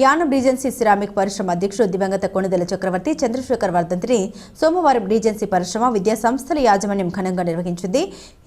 Yanam regency ceramic పరిశ్రమ అధ్యక్షుడు దివంగత కొణిదెల చక్రవర్తి చంద్రశేఖర్ వర్ధంతిని సోమవారం రీజెన్సీ పరిశ్రమ విద్యా సంస్థల యాజమాన్యం ఘనంగా నిర్వహించింది.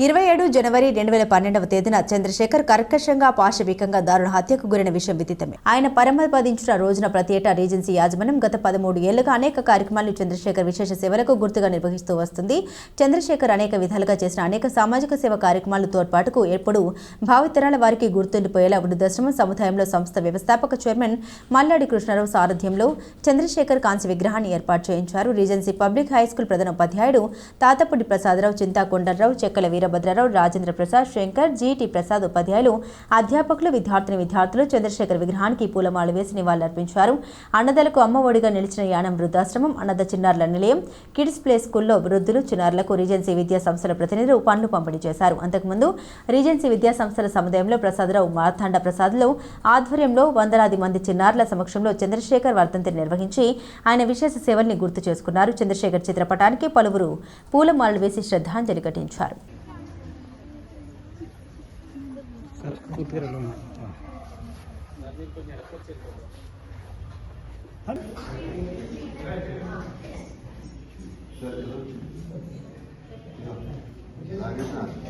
ఇరవై ఏడు జనవరి రెండు వేల పన్నెండవ తేదీన చంద్రశేఖర్ కర్కశంగా పాశవికంగా దారుణ హత్యకు గురైన విషయం విదితమే. ఆయన పరమపదించిన రోజున ప్రతి ఏటా రీజెన్సీ యాజమాన్యం గత పదమూడు ఏళ్ళుగా అనేక కార్యక్రమాలు చంద్రశేఖర్ విశేష సేవలకు గుర్తుగా నిర్వహిస్తూ వస్తుంది. చంద్రశేఖర్ అనేక విధాలుగా చేసిన అనేక సామాజిక సేవ కార్యక్రమాలు తోడ్పాటుకు ఎప్పుడు భావితరాల వారికి గుర్తుండిపోయేలా వృద్ధాశ్రమం సముదాయంలో సంస్థ వ్యవస్థాపక చైర్మన్ మల్లాడి కృష్ణారావు సారథ్యంలో చంద్రశేఖర్ కాంస్య విగ్రహాన్ని ఏర్పాటు చేయించారు. రీజెన్సీ పబ్లిక్ హై స్కూల్ ప్రధానోపాధ్యాయుడు తాతపూడి ప్రసాదరావు చింతాకొండర్రావు చెక్కల వీరభద్రరావు రాజేంద్ర ప్రసాద్ శంకర్ జీటీ ప్రసాద్ ఉపాధ్యాయులు అధ్యాపకులు విద్యార్థిని విద్యార్థులు చంద్రశేఖర్ విగ్రహానికి పూలమాల వేసి నివాళులర్పించారు. అన్నదలకు అమ్మఒడిగా నిలిచిన యానం వృద్ధాశ్రమం అన్నద చిన్నారుల నిలయం కిడ్స్ ప్లే స్కూల్లో వృద్ధులు చిన్నారులకు రీజెన్సీ విద్యా సంస్థల ప్రతినిధులు పండ్లు పంపిణీ చేశారు. అంతకుముందు రీజెన్సీ విద్యా సంస్థల సముదాయంలో ప్రసాదరావు మార్తాండ ప్రసాద్లో ఆధ్వర్యంలో వందలాది మంది చిన్నారుల సమక్షంలో చంద్రశేఖర్ వర్ధంతిని నిర్వహించి ఆయన విశేష సేవల్ని గుర్తు చేసుకున్నారు. చంద్రశేఖర్ చిత్రపటానికి పలువురు పూలమాలలు వేసి శ్రద్ధాంజలి ఘటించారు.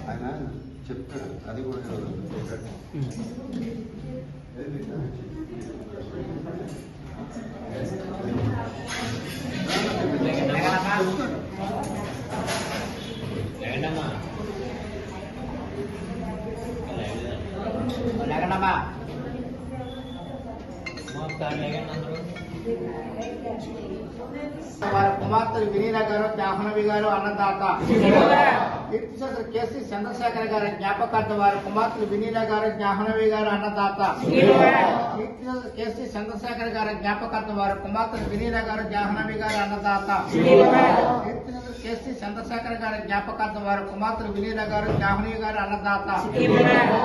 ఆయన చెప్తాడు అది కూడా చెప్పాడు. లేకండమ్మా వారి కుమార్తెలు వినీల గారు జాహ్నవి గారు అన్నదాత కీర్తిశేఖర కేసీ చంద్రశేఖర్ గారి జ్ఞాపకార్థం వారి కుమార్తెలు వినీల గారు జాహ్నవి గారు అన్నదాత కీర్తిశేఖర కేసీ చంద్రశేఖర్ గారి జ్ఞాపకార్థం వారి కుమార్తెలు వినీల గారు జాహ్నవి గారు అన్నదాత కీర్తిశేఖర కేసీ చంద్రశేఖర్ గారి జ్ఞాపకార్థం వారి కుమార్తెలు వినీల గారు జాహ్నవి గారు అన్నదాత చూడమ్మా